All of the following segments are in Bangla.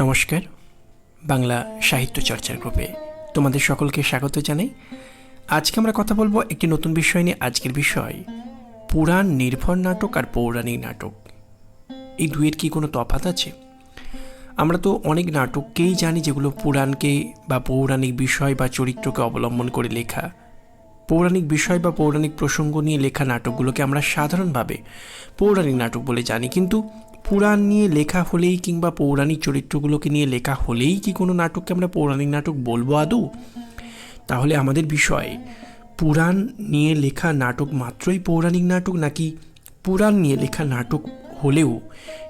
নমস্কার, বাংলা সাহিত্য চর্চার গ্রুপে তোমাদের সকলকে স্বাগত জানাই। আজকে আমরা কথা বলব একটি নতুন বিষয় নিয়ে। আজকের বিষয়, পুরাণ নির্ভর নাটক আর পৌরাণিক নাটক। এই দুয়ের কি কোনো তফাৎ আছে? আমরা তো অনেক নাটককেই জানি যেগুলো পুরাণকে বা পৌরাণিক বিষয় বা চরিত্রকে অবলম্বন করে লেখা। পৌরাণিক বিষয় বা পৌরাণিক প্রসঙ্গ নিয়ে লেখা নাটকগুলোকে আমরা সাধারণভাবে পৌরাণিক নাটক বলে জানি। কিন্তু পুরাণ নিয়ে লেখা হলেই কিংবা পৌরাণিক চরিত্রগুলোকে নিয়ে লেখা হলেই কি কোনো নাটককে আমরা পৌরাণিক নাটক বলব আদৌ? তাহলে আমাদের বিষয়, পুরাণ নিয়ে লেখা নাটক মাত্রই পৌরাণিক নাটক নাকি পুরাণ নিয়ে লেখা নাটক হলেও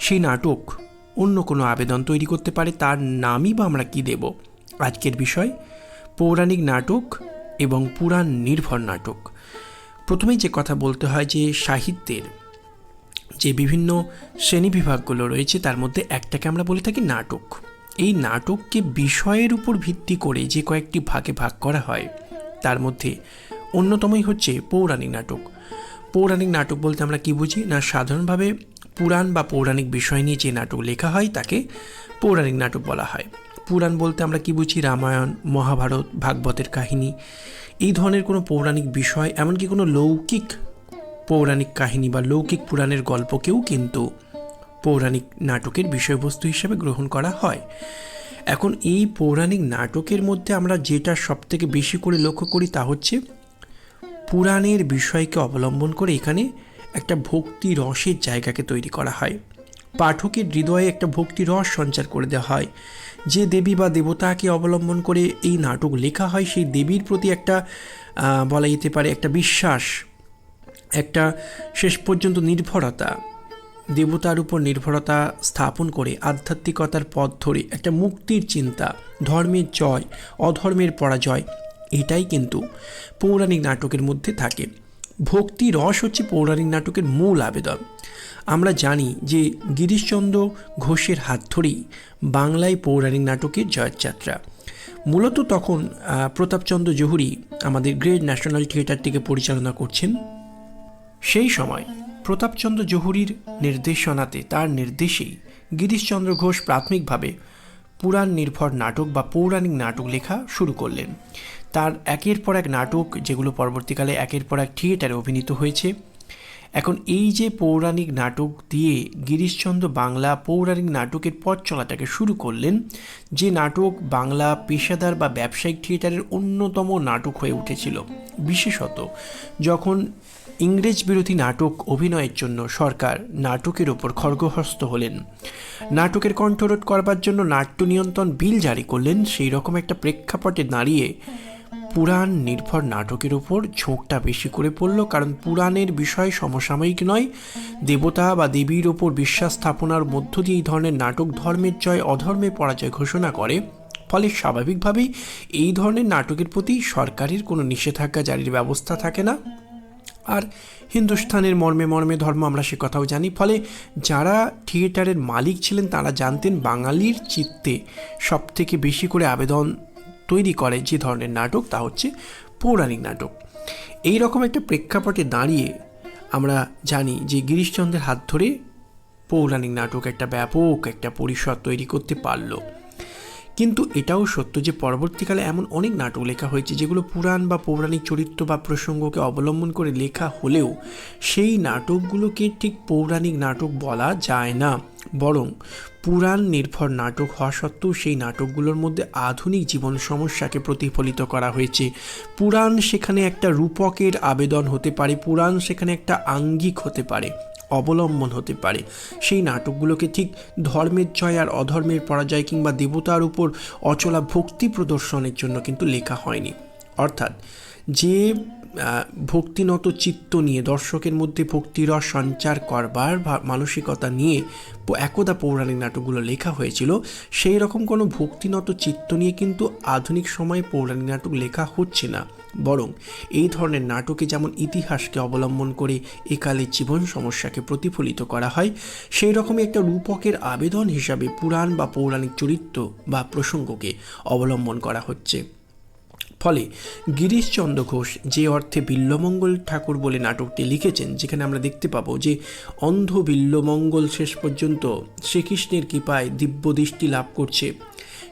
সেই নাটক অন্য কোনো আবেদন তৈরি করতে পারে? তার নামই বা আমরা কী দেব? আজকের বিষয়, পৌরাণিক নাটক এবং পুরাণ নির্ভর নাটক। প্রথমেই যে কথা বলতে হয় যে সাহিত্যের যে বিভিন্ন শ্রেণীবিভাগগুলো রয়েছে, তার মধ্যে একটাকে আমরা বলে থাকি নাটক। এই নাটককে বিষয়ের উপর ভিত্তি করে যে কয়েকটি ভাগে ভাগ করা হয়, তার মধ্যে অন্যতমই হচ্ছে পৌরাণিক নাটক। পৌরাণিক নাটক বলতে আমরা কি বুঝি? না, সাধারণভাবে পুরাণ বা পৌরাণিক বিষয় নিয়ে যে নাটক লেখা হয়, তাকে পৌরাণিক নাটক বলা হয়। পুরাণ বলতে আমরা কি বুঝি? রামায়ণ, মহাভারত, ভাগবতের কাহিনী, এই ধরনের কোনো পৌরাণিক বিষয়, এমনকি কোনো লৌকিক পৌরাণিক কাহিনী বা লৌকিক পুরাণের গল্পকেও কিন্তু পৌরাণিক নাটকের বিষয়বস্তু হিসেবে গ্রহণ করা হয়। এখন এই পৌরাণিক নাটকের মধ্যে আমরা যেটা সবথেকে বেশি করে লক্ষ্য করি তা হচ্ছে পুরাণের বিষয়কে অবলম্বন করে এখানে একটা ভক্তি রসের জায়গাকে তৈরি করা হয়। পাঠকের হৃদয়ে একটা ভক্তি রস সঞ্চার করে দেওয়া হয়। যে দেবী বা দেবতাকে অবলম্বন করে এই নাটক লেখা হয় সেই দেবীর প্রতি একটা বলা যেতে পারে একটা বিশ্বাস একটা শেষ পর্যন্ত নির্ভরতা, দেবতার উপর নির্ভরতা স্থাপন করে আধ্যাত্মিকতার পথ ধরে একটা মুক্তির চিন্তা, ধর্মের জয়, অধর্মের পরাজয়, এটাই কিন্তু পৌরাণিক নাটকের মধ্যে থাকে। ভক্তি রস হচ্ছে পৌরাণিক নাটকের মূল আবেদন। আমরা জানি যে গিরিশচন্দ্র ঘোষের হাত ধরেই বাংলায় পৌরাণিক নাটকের জয়যাত্রা। মূলত তখন প্রতাপচন্দ্র জহুরি আমাদের গ্রেট ন্যাশনাল থিয়েটারটিকে পরিচালনা করছেন সেই সময় প্রতাপচন্দ্র জহুরির নির্দেশনাতে তার নির্দেশেই গিরিশচন্দ্র ঘোষ প্রাথমিকভাবে পুরাণ নির্ভর নাটক বা পৌরাণিক নাটক লেখা শুরু করলেন। তার একের পর এক নাটক, যেগুলো পরবর্তীকালে একের পর এক থিয়েটারে অভিনীত হয়েছে। এখন এই যে পৌরাণিক নাটক দিয়ে গিরিশচন্দ্র বাংলা পৌরাণিক নাটকের পথ চলাটাকে শুরু করলেন, যে নাটক বাংলা পেশাদার বা ব্যবসায়িক থিয়েটারের অন্যতম নাটক হয়ে উঠেছিল। বিশেষত যখন ইংরেজ বিরোধী নাটক অভিনয়ের জন্য সরকার নাটকের ওপর খড়গহস্ত হলেন। নাটকের কণ্ঠরোধ করবার জন্য নাট্য নিয়ন্ত্রণ বিল জারি করলেন, সেই রকম একটা প্রেক্ষাপটে দাঁড়িয়ে পুরাণ নির্ভর নাটকের ওপর ঝোঁকটা বেশি করে পড়ল, কারণ পুরাণের বিষয় সমসাময়িক নয়। দেবতা বা দেবীর ওপর বিশ্বাস স্থাপনার মধ্য দিয়ে এই ধরনের নাটক ধর্মের জয় অধর্মের পরাজয় ঘোষণা করে। ফলে স্বাভাবিকভাবেই এই ধরনের নাটকের প্রতি সরকারের কোনো নিষেধাজ্ঞা জারির ব্যবস্থা থাকে না। আর হিন্দুস্থানের মর্মে মর্মে ধর্ম আমরা সে কথাও জানি। ফলে যারা থিয়েটারের মালিক ছিলেন, তারা জানতেন বাঙালির চিত্তে সব থেকে বেশি করে আবেদন তৈরি করে যে ধরনের নাটক, তা হচ্ছে পৌরাণিক নাটক। এই রকম একটা প্রেক্ষাপটে দাঁড়িয়ে আমরা জানি যে গিরিশচন্দ্রের হাত ধরে পৌরাণিক নাটক একটা ব্যাপক একটা পরিসর তৈরি করতে পারল। কিন্তু এটাও সত্য যে পরবর্তীকালে এমন অনেক নাটক লেখা হয়েছে যেগুলো পুরাণ বা পৌরাণিক চরিত্র বা প্রসঙ্গকে অবলম্বন করে লেখা হলেও সেই নাটকগুলোকে ঠিক পৌরাণিক নাটক বলা যায় না। বরং পুরাণ নির্ভর নাটক হওয়া সত্ত্বেও সেই নাটকগুলোর মধ্যে আধুনিক জীবন সমস্যাকে প্রতিফলিত করা হয়েছে। পুরাণ সেখানে একটা রূপকের আবেদন হতে পারে, পুরাণ সেখানে একটা আঙ্গিক হতে পারে। অবলম্বন হতে পারে। সেই নাটকগুলোকে ঠিক ধর্মের জয় আর অধর্মের পরাজয় কিংবা দেবতার উপর অচলা ভক্তি প্রদর্শনের জন্য কিন্তু লেখা হয়নি। অর্থাৎ যে ভক্তিনত চিত্ত নিয়ে, দর্শকের মধ্যে ভক্তিরস সঞ্চার করবার মানসিকতা নিয়ে একদা পৌরাণিক নাটকগুলো লেখা হয়েছিল, সেই রকম কোনো ভক্তিনত চিত্ত নিয়ে কিন্তু আধুনিক সময়ে পৌরাণিক নাটক লেখা হচ্ছে না। বরং এই ধরনের নাটকে যেমন ইতিহাসকে অবলম্বন করে একালে জীবন সমস্যাকে প্রতিফলিত করা হয়, সেই রকমই একটা রূপকের আবেদন হিসাবে পুরাণ বা পৌরাণিক চরিত্র বা প্রসঙ্গকে অবলম্বন করা হচ্ছে। ফলে গিরিশচন্দ্র ঘোষ যে অর্থে বিল্লমঙ্গল ঠাকুর বলে নাটকটি লিখেছেন, যেখানে আমরা দেখতে পাবো যে অন্ধ বিল্লমঙ্গল শেষ পর্যন্ত শ্রীকৃষ্ণের কৃপায় দিব্য দৃষ্টি লাভ করছে।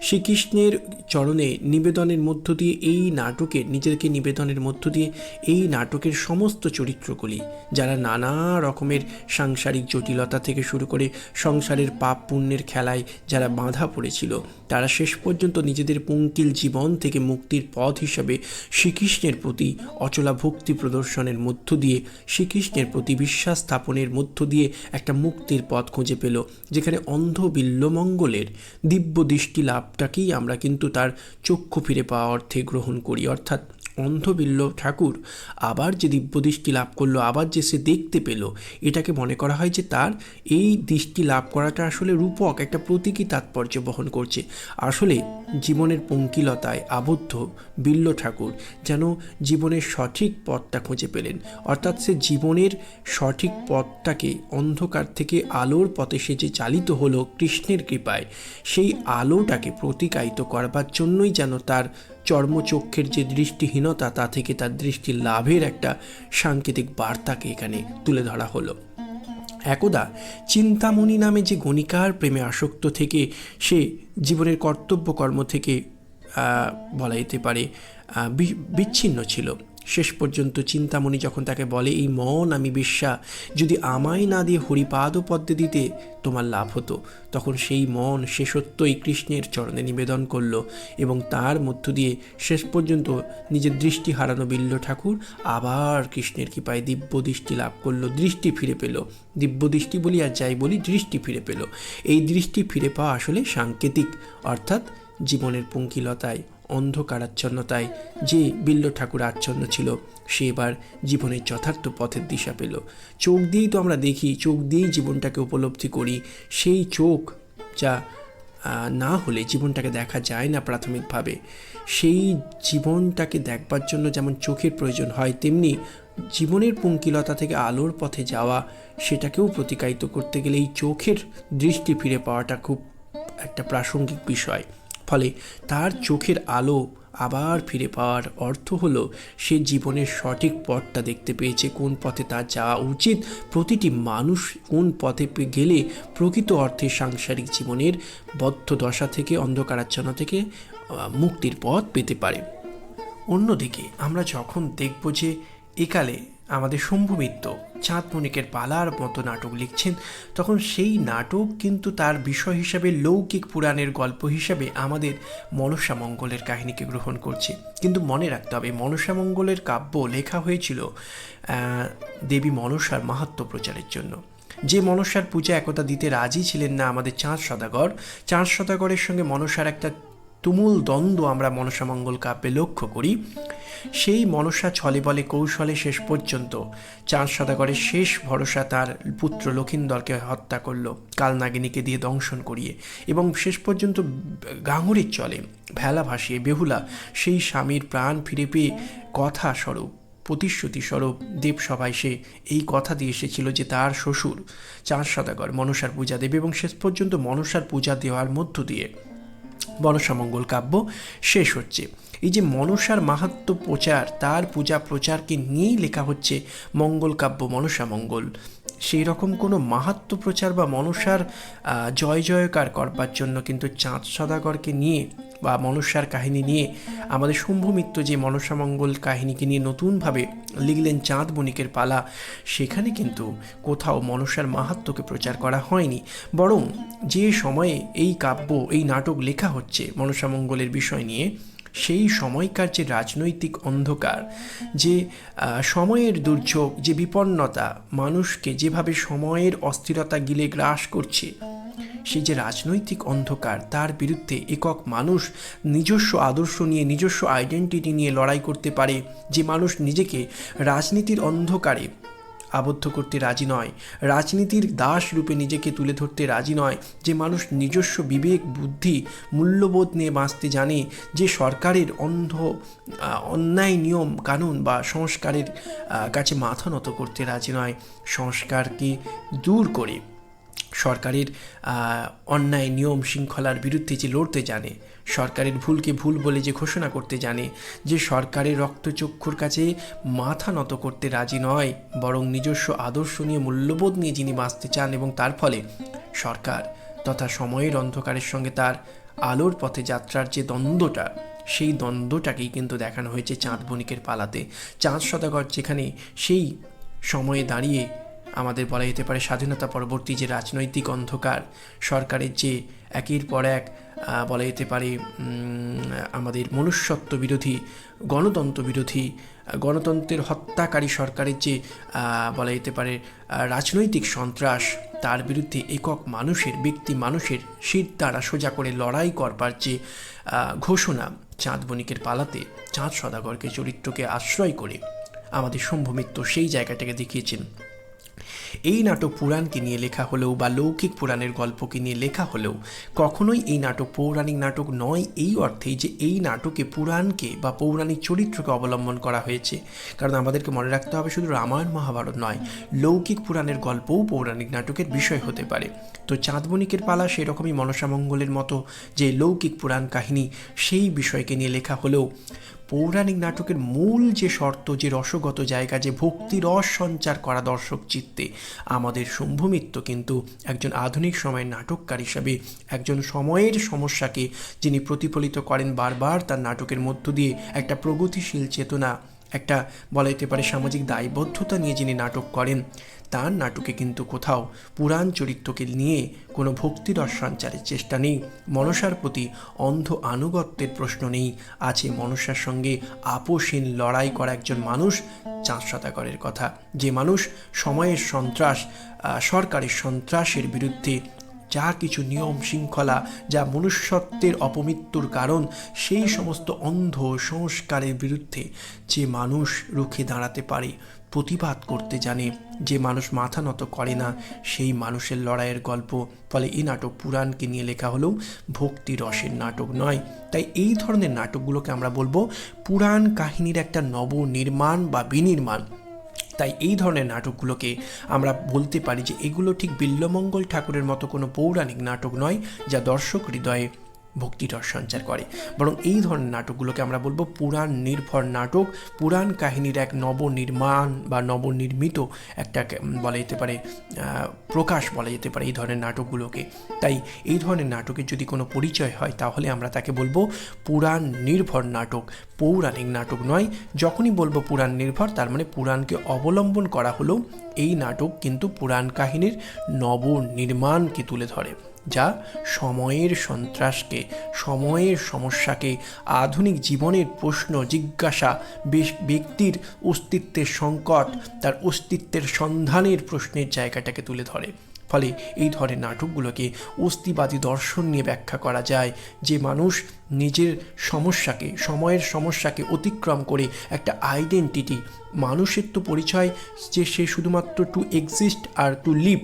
শ্রীকৃষ্ণের চরণে নিবেদনের মধ্য দিয়ে এই নাটকের নিজেকে নিবেদনের মধ্য দিয়ে এই নাটকের সমস্ত চরিত্রগুলি, যারা নানা রকমের সাংসারিক জটিলতা থেকে শুরু করে সংসারের পাপ পুণ্যের খেলায় যারা বাঁধা পড়েছিল, তারা শেষ পর্যন্ত নিজেদের পঙ্কিল জীবন থেকে মুক্তির পথ হিসাবে শ্রীকৃষ্ণের প্রতি অচলা ভক্তি প্রদর্শনের মধ্য দিয়ে, শ্রীকৃষ্ণের প্রতি বিশ্বাস স্থাপনের মধ্য দিয়ে একটা মুক্তির পথ খুঁজে পেল, যেখানে অন্ধ বিল্লমঙ্গলের দিব্য দৃষ্টি লাভটাকেই আমরা কিন্তু তার চক্ষু ফিরে পাওয়া অর্থে গ্রহণ করি। অর্থাৎ অন্ধবিল্ল ঠাকুর। আবার যে দিব্য দৃষ্টি লাভ করল, আবার যে সে দেখতে পেল, এটাকে মনে করা হয় যে তার এই দৃষ্টি লাভ করাটা আসলে রূপক, একটা প্রতীকী তাৎপর্য বহন করছে। আসলে জীবনের পঙ্কিলতায় আবদ্ধ বিল্ল ঠাকুর যেন জীবনের সঠিক পথটা খুঁজে পেলেন। অর্থাৎ সে জীবনের সঠিক পথটাকে অন্ধকার থেকে আলোর পথে সে যে চালিত হলো কৃষ্ণের কৃপায়। সেই আলোটাকে প্রতিকায়িত করবার জন্যই যেন তার চর্মচক্ষের যে দৃষ্টিহীনতা, তা থেকে তার দৃষ্টি লাভের একটা সাংকেতিক বার্তাকে এখানে তুলে ধরা হলো। একদা চিন্তামণি নামে যে গণিকার প্রেমে আসক্ত থেকে সে জীবনের কর্তব্য কর্ম থেকে বলা যেতে পারে বিচ্ছিন্ন ছিল। শেষ পর্যন্ত চিন্তামণি যখন তাকে বলে, এই মন আমি বিশ্বা যদি আমায় না দিয়ে হরিপাদ পদ্মে দিতে তোমার লাভ হতো, তখন সেই মন শেষত্বই কৃষ্ণের চরণে নিবেদন করল এবং তার মধ্য দিয়ে শেষ পর্যন্ত নিজের দৃষ্টি হারানো বিল্ল ঠাকুর আবার কৃষ্ণের কৃপায় দিব্য দৃষ্টি লাভ করল, দৃষ্টি ফিরে পেল। দিব্য দৃষ্টি বলি আর যাই বলি, দৃষ্টি ফিরে পেল। এই দৃষ্টি ফিরে পাওয়া আসলে সাংকেতিক, অর্থাৎ জীবনের পঙ্কিলতায় অন্ধকারাচ্ছন্নতায় যে বিল্ল ঠাকুর আচ্ছন্ন ছিল, সে এবার জীবনের যথার্থ পথের দিশা পেল। চোখ দিয়েই তো আমরা দেখি, চোখ দিয়েই জীবনটাকে উপলব্ধি করি। সেই চোখ যা না হলে জীবনটাকে দেখা যায় না প্রাথমিকভাবে। সেই জীবনটাকে দেখবার জন্য যেমন চোখের প্রয়োজন হয়, তেমনি জীবনের পঙ্কিলতা থেকে আলোর পথে যাওয়া, সেটাকেও প্রতিকায়িত করতে গেলে এই চোখের দৃষ্টি ফিরে পাওয়াটা খুব একটা প্রাসঙ্গিক বিষয়। ফলে তার চোখের আলো আবার ফিরে পাওয়ার অর্থ হলো, সে জীবনের সঠিক পথটা দেখতে পেয়েছে, কোন পথে তার যাওয়া উচিত, প্রতিটি মানুষ কোন পথে গেলে প্রকৃত অর্থে সাংসারিক জীবনের বদ্ধ দশা থেকে, অন্ধকারাচ্ছন্ন থেকে মুক্তির পথ পেতে পারে। অন্যদিকে আমরা যখন দেখব যে একালে আমাদের শম্ভু মিত্র চাঁদ মণিকের পালার মতো নাটক লিখছেন। তখন সেই নাটক কিন্তু তার বিষয় হিসাবে লৌকিক পুরাণের গল্প হিসাবে আমাদের মনসা মঙ্গলের কাহিনীকে গ্রহণ করছে। কিন্তু মনে রাখতে হবে, মনসা মঙ্গলের কাব্য লেখা হয়েছিল দেবী মনসার মাহাত্ম্য প্রচারের জন্য। যে মনসার পূজা একতা দিতে রাজি ছিলেন না আমাদের চাঁদ সদাগর, চাঁদ সদাগরের সঙ্গে মনসার একটা তুমুল দ্বন্দ্ব আমরা মনসামঙ্গল কাব্যে লক্ষ্য করি। সেই মনসা ছলে বলে কৌশলে শেষ পর্যন্ত চাঁদ সদাগরের শেষ ভরসা তার পুত্র লক্ষিন্দরকে হত্যা করল কালনাগিনীকে দিয়ে দংশন করিয়ে এবং শেষ পর্যন্ত গাঙুরির চলে, ভেলা ভাসিয়ে বেহুলা সেই স্বামীর প্রাণ ফিরে পেয়ে কথা স্বরূপ, প্রতিশ্রুতি স্বরূপ দেবসভায় সে এই কথা দিয়ে এসেছিল যে তার শ্বশুর চাঁদ সদাগর মনসার পূজা দেবে এবং শেষ পর্যন্ত মনসার পূজা দেওয়ার মধ্য দিয়ে বনসামঙ্গল কাব্য শেষ হচ্ছে। এই যে মনসার মাহাত্ম প্রচার, তার পূজা প্রচারকে নিয়েই লেখা হচ্ছে মঙ্গল কাব্য মনসামঙ্গল। সেই রকম কোনো মাহাত্ম প্রচার বা মনসার জয় জয়কার করবার জন্য কিন্তু চাঁদ সদাগরকে নিয়ে বা মনসার কাহিনী নিয়ে আমাদের শম্ভু মিত্র যে মনসামঙ্গল কাহিনীকে নিয়ে নতুনভাবে লিখলেন চাঁদ বণিকের পালা, সেখানে কিন্তু কোথাও মনসার মাহাত্ম্যকে প্রচার করা হয়নি। বরং যে সময়ে এই কাব্য, এই নাটক লেখা হচ্ছে মনসামঙ্গলের বিষয় নিয়ে, সেই সময়কার যে রাজনৈতিক অন্ধকার, যে সময়ের দুর্যোগ, যে বিপন্নতা, মানুষকে যেভাবে সময়ের অস্থিরতা গিলে গ্রাস করছে সেই যে রাজনৈতিক অন্ধকার, তার বিরুদ্ধে একক মানুষ নিজস্ব আদর্শ নিয়ে, নিজস্ব আইডেন্টিটি নিয়ে লড়াই করতে পারে, যে মানুষ নিজেকে রাজনীতির অন্ধকারে আবদ্ধ করতে রাজি নয়, রাজনীতির দাস রূপে নিজেকে তুলে ধরতে রাজি নয়, যে মানুষ নিজস্ব বিবেক, বুদ্ধি, মূল্যবোধ নিয়ে বাঁচতে জানে, যে সরকারের অন্ধ অন্যায় নিয়ম কানুন বা সংস্কারের কাছে মাথা নত করতে রাজি নয়, সংস্কারকে দূর করে। সরকারের অন্যায় নিয়ম শৃঙ্খলার বিরুদ্ধে যে লড়তে জানে, সরকারের ভুলকে ভুল বলে যে ঘোষণা করতে জানে, যে সরকারের রক্তচক্ষুর কাছে মাথা নত করতে রাজি নয়, বরং নিজস্ব আদর্শ নিয়ে মূল্যবোধ নিয়ে যিনি বাঁচতে চান এবং তার ফলে সরকার তথা সময়ের অন্ধকারের সঙ্গে তার আলোর পথে যাত্রার যে দ্বন্দ্বটা, সেই দ্বন্দ্বটাকেই কিন্তু দেখানো হয়েছে চাঁদ বণিকের পালাতে। চাঁদ সদাগর যেখানে সেই সময়ে দাঁড়িয়ে আমাদের বলা যেতে পারে স্বাধীনতা পরবর্তী যে রাজনৈতিক অন্ধকার, সরকারের যে একের পর এক বলা যেতে পারে আমাদের মনুষ্যত্ব বিরোধী, গণতন্ত্র বিরোধী গণতন্ত্রের হত্যাকারী সরকারের যে বলা যেতে পারে রাজনৈতিক সন্ত্রাস, তার বিরুদ্ধে একক মানুষের, ব্যক্তি মানুষের শির দ্বারা সোজা করে লড়াই করবার যে ঘোষণা চাঁদ বণিকের পালাতে, চাঁদ সদাগরকে চরিত্রকে আশ্রয় করে আমাদের শম্ভু সেই জায়গাটাকে দেখিয়েছেন। এই নাটক পুরাণকে নিয়ে লেখা হলেও বা লৌকিক পুরাণের গল্পকে নিয়ে লেখা হলেও কখনোই এই নাটক পৌরাণিক নাটক নয় এই অর্থেই যে এই নাটকে পুরাণকে বা পৌরাণিক চরিত্রকে অবলম্বন করা হয়েছে। কারণ আমাদেরকে মনে রাখতে হবে শুধু রামায়ণ মহাভারত নয়, লৌকিক পুরাণের গল্পও পৌরাণিক নাটকের বিষয় হতে পারে। তো চাঁদবণিকের পালা সেরকমই মনসামঙ্গলের মতো যে লৌকিক পুরাণ কাহিনী, সেই বিষয়কে নিয়ে লেখা হলেও পৌরাণিক নাটকের মূল যে শর্ত, যে রসগত জায়গা, যে ভক্তি রস সঞ্চার করা দর্শক চিত্তে, আমাদের শম্ভুমিত্র কিন্তু একজন আধুনিক সময়ের নাটককার হিসাবে একজন সময়ের সমস্যাকে যিনি প্রতিফলিত করেন বারবার তার নাটকের মধ্য দিয়ে একটা প্রগতিশীল চেতনা একটা, বলা যেতে পারে, সামাজিক দায়বদ্ধতা নিয়ে যিনি নাটক করেন, তার নাটকে কিন্তু কোথাও পুরাণ চরিত্রকে নিয়ে কোনো ভক্তিরস সঞ্চারের চেষ্টা নেই। মনসার প্রতি অন্ধ আনুগত্যের প্রশ্ন নেই। আছে মনসার সঙ্গে আপোষহীন লড়াই করা একজন মানুষ, চাঁদ শতাকরের কথা। যে মানুষ সময়ের সন্ত্রাস সরকারের সন্ত্রাসের বিরুদ্ধে যা কিছু নিয়ম শৃঙ্খলা যা মনুষ্যত্বের অপমৃত্যুর কারণ, সেই সমস্ত অন্ধ সংস্কারের বিরুদ্ধে যে মানুষ রুখে দাঁড়াতে পারে, প্রতিবাদ করতে জানে, যে মানুষ মাথা নত করে না, সেই মানুষের লড়াইয়ের গল্প। ফলে এই নাটক পুরাণকে নিয়ে লেখা হলেও ভক্তি রসের নাটক নয়। তাই এই ধরনের নাটকগুলোকে আমরা বলব পুরাণ কাহিনীর একটা নবনির্মাণ বা বিনির্মাণ। তাই এই ধরনের নাটকগুলোকে আমরা বলতে পারি যে এগুলো ঠিক বিল্লমঙ্গল ঠাকুরের মতো কোনো পৌরাণিক নাটক নয়, যা দর্শক হৃদয়ে ভক্তিরস সঞ্চার করে। বরং এই ধরনের নাটকগুলোকে আমরা বলব পুরাণ নির্ভর নাটক। পুরাণ কাহিনীর এক নবনির্মাণ বা নবনির্মিত একটা বলা যেতে পারে প্রকাশ বলা যেতে পারে এই ধরনের নাটকগুলোকে। তাই এই ধরনের নাটকের যদি কোনো পরিচয় হয়, তাহলে আমরা তাকে বলব পুরাণ নির্ভর নাটক। পৌরাণিক নাটক নয়, যখনই বলব পুরাণ নির্ভর, তার মানে পুরাণকে অবলম্বন করা হলেও এই নাটক কিন্তু পুরাণ কাহিনীর নবনির্মাণকে তুলে ধরে। যা সময়ের সন্ত্রাসকে, সময়ের সমস্যাকে, আধুনিক জীবনের প্রশ্ন, জিজ্ঞাসা ব্যক্তির অস্তিত্বের সংকট, তার অস্তিত্বের সন্ধানের প্রশ্নের জায়গাটাকে তুলে ধরে। ফলে এই ধরনের নাটকগুলোকে অস্তিবাদী দর্শন নিয়ে ব্যাখ্যা করা যায়, যে মানুষ নিজের সমস্যাকে, সময়ের সমস্যাকে অতিক্রম করে একটা আইডেন্টিটি মানুষের তো পরিচয় যে সে শুধুমাত্র টু এক্সিস্ট আর টু লিভ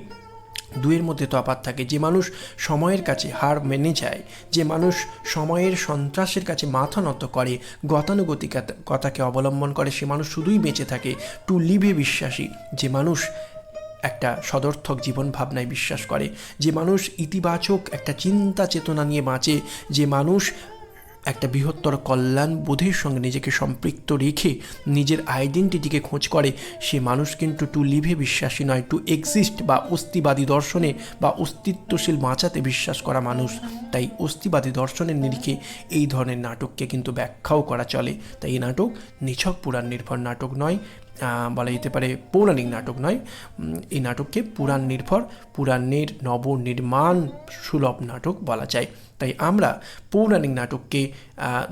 দুয়ের মধ্যে তফাৎ থাকে। যে মানুষ সময়ের কাছে হার মেনে যায়, যে মানুষ সময়ের সন্ত্রাসের কাছে মাথা নত করে গতানুগতিকতা কথাকে অবলম্বন করে, সে মানুষ শুধুই বেঁচে থাকে টু লিভে বিশ্বাসী। যে মানুষ একটা সদর্থক জীবন ভাবনায় বিশ্বাস করে, যে মানুষ ইতিবাচক একটা চিন্তা চেতনা নিয়ে বাঁচে, যে মানুষ একটা বৃহত্তর কল্যাণ বোধের সঙ্গে নিজেকে সম্পৃক্ত রেখে নিজের আইডেন্টিটিকে খোঁজ করে। সে মানুষ কিন্তু টু লিভে বিশ্বাসী নয় টু এক্সিস্ট বা অস্তিবাদী দর্শনে বা অস্তিত্বশীল বাঁচাতে বিশ্বাস করা মানুষ। তাই অস্তিবাদী দর্শনের নিরিখে এই ধরনের নাটককে কিন্তু ব্যাখ্যাও করা চলে। তাই এই নাটক নিছক পুরাণ নির্ভর নাটক নয় বলা যেতে পারে পৌরাণিক নাটক নয় এই নাটককে পুরাণ নির্ভর, পুরাণের নবনির্মাণ সুলভ নাটক বলা যায়। তাই আমরা পৌরাণিক নাটককে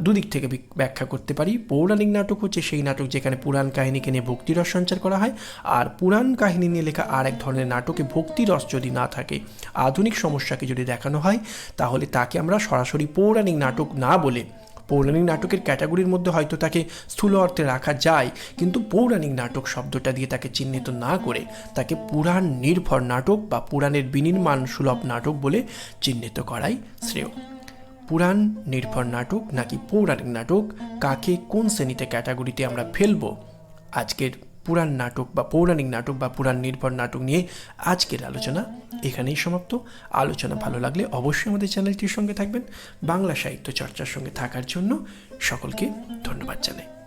দুদিক থেকে ব্যাখ্যা করতে পারি। পৌরাণিক নাটক হচ্ছে সেই নাটক যেখানে পুরাণ কাহিনীকে নিয়ে ভক্তিরস সঞ্চার করা হয়, আর পুরাণ কাহিনী নিয়ে লেখা আর এক ধরনের নাটকে ভক্তিরস যদি না থাকে, আধুনিক সমস্যাকে যদি দেখানো হয়, তাহলে তাকে আমরা সরাসরি পৌরাণিক নাটক না বলে পৌরাণিক নাটকের ক্যাটাগরির মধ্যে হয়তো তাকে স্থূল অর্থে রাখা যায়, কিন্তু পৌরাণিক নাটক শব্দটা দিয়ে তাকে চিহ্নিত না করে তাকে পুরাণ নির্ভর নাটক বা পুরাণের বিনির্মাণ সুলভ নাটক বলে চিহ্নিত করাই শ্রেয়। পুরাণ নির্ভর নাটক নাকি পৌরাণিক নাটক, কাকে কোন শ্রেণীতে ক্যাটাগরিতে আমরা ফেলব? আজকের পুরাণ নাটক বা পৌরাণিক নাটক বা পুরাণ নির্ভর নাটক নিয়ে আজকের আলোচনা এখানেই সমাপ্ত। আলোচনা ভালো লাগলে অবশ্যই আমাদের চ্যানেলটির সঙ্গে থাকবেন। বাংলা সাহিত্য চর্চার সঙ্গে থাকার জন্য সকলকে ধন্যবাদ জানাই।